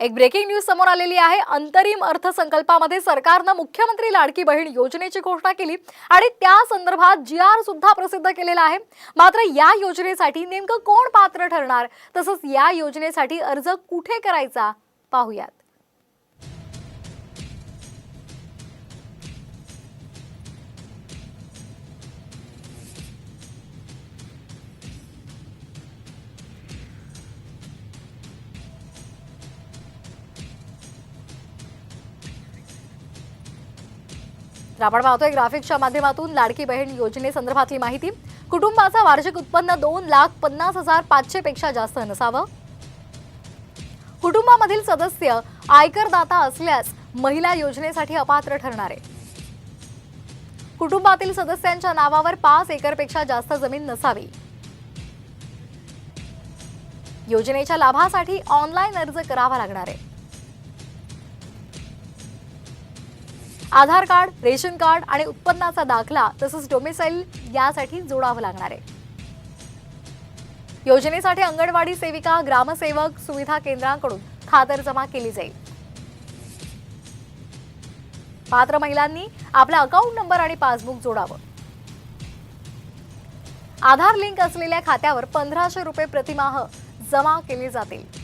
एक breaking news समोर आलेली आहे. अंतरिम अर्थसंकल्पामध्ये सरकारनं मुख्यमंत्री लाडकी बहीण योजनेची घोषणा केली आणि त्या संदर्भात जी आर सुद्धा प्रसिद्ध केलेला आहे. मात्र या योजनेसाठी नेमकं कोण पात्र ठरणार? तसंच या योजनेसाठी अर्ज कुठे करायचा? पाहूयात. आपण पाहतोय ग्राफिक्सच्या माध्यमातून लाडकी बहीण योजनेसंदर्भातली माहिती. कुटुंबाचं वार्षिक उत्पन्न दोन लाख पन्नास हजार पाचशे पेक्षा जास्त नसावं. कुटुंबामधील सदस्य आयकरदाता असल्यास महिला योजनेसाठी अपात्र ठरणार. आहे कुटुंबातील सदस्यांच्या नावावर पाच एकरपेक्षा जास्त जमीन नसावी. योजनेच्या लाभासाठी ऑनलाईन अर्ज करावा लागणार. आहे आधार कार्ड रेशन कार्ड आणि उत्पन्नाचा दाखला तसंच डोमेसाईल यासाठी जोडावं लागणार आहे. योजनेसाठी अंगणवाडी सेविका ग्रामसेवक सुविधा केंद्रांकडून खातर जमा केली जाईल. पात्र महिलांनी आपला अकाउंट नंबर आणि पासबुक जोडावं. आधार लिंक असलेल्या खात्यावर पंधराशे रुपये प्रतिमाह जमा केले जातील.